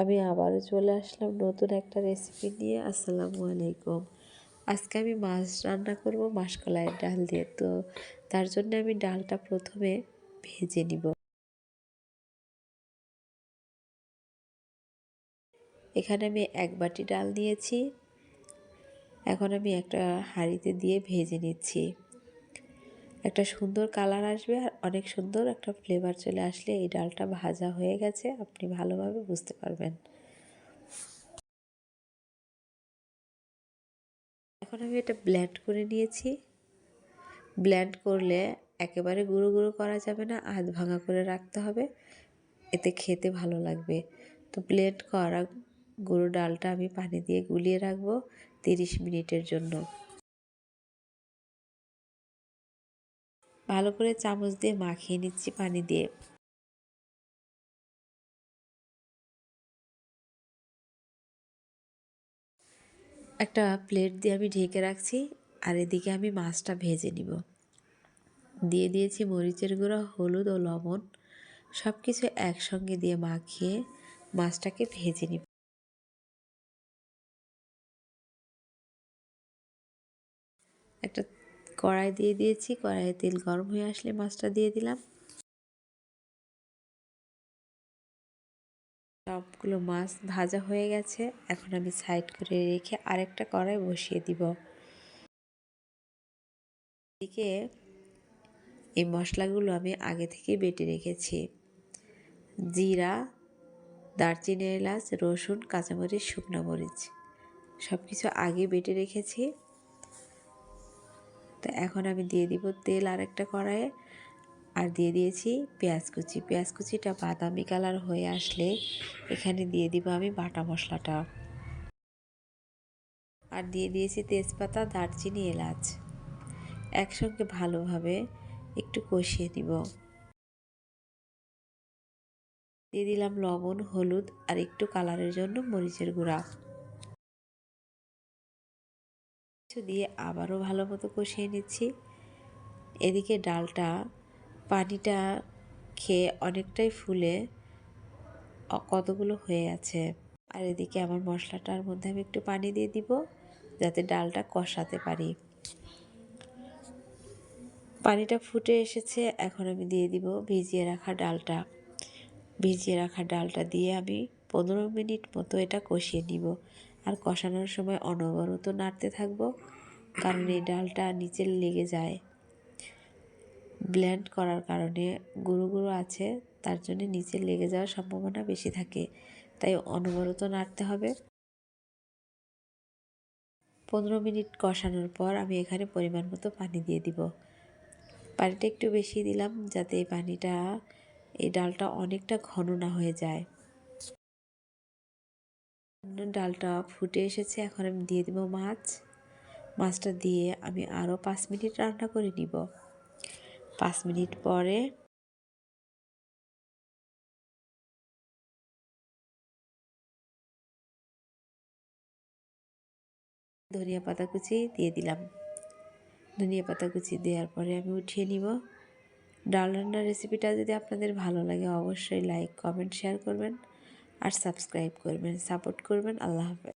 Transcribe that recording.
আমি আবারও চলে আসলাম নতুন একটা রেসিপি নিয়ে। আসসালামু আলাইকুম। আজকে আমি মাছ রান্না করব মাসকলাইয়ের ডাল দিয়ে। তো তার জন্য আমি ডালটা প্রথমে ভেজে নিব। এখানে আমি এক বাটি ডাল নিয়েছি। এখন আমি একটা হাঁড়িতে দিয়ে ভেজে নিচ্ছি। একটা সুন্দর কালার আসবে অনেক সুন্দর একটা ফ্লেভার চলে আসলে এই ডালটা ভাজা হয়ে গেছে, আপনি ভালোভাবে বুঝতে পারবেন। এখন আমি এটা ব্ল্যান্ড করে নিয়েছি। ব্ল্যান্ড করলে একেবারে গুঁড়ো গুঁড়ো করা যাবে না আধ ভাঙা করে রাখতে হবে। এতে খেতে ভালো লাগবে। তো ব্লেন্ড করা গুঁড়ো ডালটা আমি পানি দিয়ে গুলিয়ে রাখব তিরিশ মিনিটের জন্য। ভালো করে চামচ দিয়ে মাখিয়ে নিচ্ছি পানি দিয়ে। একটা প্লেট দিয়ে আমি ঢেকে রাখছি আর এদিকে আমি মাছটা ভেজে নিব। দিয়ে দিয়েছি মরিচের গুঁড়ো, হলুদ ও লবণ। সব কিছু একসঙ্গে দিয়ে মাখিয়ে মাছটাকে ভেজে নিব। একটা কড়াই দিয়ে দিয়েছি। কড়াইয়ে তেল গরম হয়ে আসলে মাছটা দিয়ে দিলাম। সবগুলো মাছ ভাজা হয়ে গেছে। এখন আমি সাইড করে রেখে আরেকটা কড়াই বসিয়ে দিব। এদিকে এই মশলাগুলো আমি আগে থেকে বেটে রেখেছি। জিরা, দারচিনি, এলাচ, রসুন, কাঁচামরিচ, শুকনো মরিচ। সব কিছু আগে বেটে রেখেছি। তো এখন আমি দিয়ে দিব তেল আর একটা কড়াইয়ে। আর দিয়ে দিয়েছি পেঁয়াজ কুচি। পেঁয়াজ কুচিটা বাদামি কালার হয়ে আসলে এখানে দিয়ে দিব আমি বাটা মশলাটা। আর দিয়ে দিয়েছি তেজপাতা, দারচিনি, এলাচ। একসঙ্গে ভালোভাবে একটু কষিয়ে দিব দিয়ে দিলাম লবণ, হলুদ আর একটু কালারের জন্য মরিচের গুঁড়া। কিছু দিয়ে আবারও ভালো মতো কষিয়ে নিচ্ছি। এদিকে ডালটা পানিটা খেয়ে অনেকটাই ফুলে কতগুলো হয়ে আছে। আর এদিকে আমার মশলাটার মধ্যে আমি একটু পানি দিয়ে দিব যাতে ডালটা কষাতে পারি। পানিটা ফুটে এসেছে, এখন আমি দিয়ে দিব ভিজিয়ে রাখা ডালটা। ভিজিয়ে রাখা ডালটা দিয়ে আমি পনেরো মিনিট মতো এটা কষিয়ে নিব। আর কষানোর সময় অনবরত নাড়তে থাকব, কারণ এই ডালটা নিচে লেগে যায়। ব্ল্যান্ড করার কারণে গুঁড়ো গুঁড়ো আছে, তার জন্য নিচে লেগে যাওয়ার সম্ভাবনা বেশি থাকে, তাই অনবরত নাড়তে হবে। পনেরো মিনিট কষানোর পর আমি এখানে পরিমাণ মতো পানি দিয়ে দিব। পানিটা একটু বেশি দিলাম, যাতে এই পানিটা, এই ডালটা অনেকটা ঘন না হয়ে যায়। ডালটা ফুটে এসেছে, এখন আমি দিয়ে দেবো মাছ। মাছটা দিয়ে আমি আরও পাঁচ মিনিট রান্না করে নিব। পাঁচ মিনিট পরে ধনিয়া পাতা কুচি দিয়ে দিলাম। ধনিয়া পাতা কুচি দেওয়ার পরে আমি উঠিয়ে নিব। ডাল রান্নার রেসিপিটা যদি আপনাদের ভালো লাগে, অবশ্যই লাইক কমেন্ট শেয়ার করবেন। আর সাবস্ক্রাইব করবেন সাপোর্ট করবেন। আল্লাহ হাফেজ।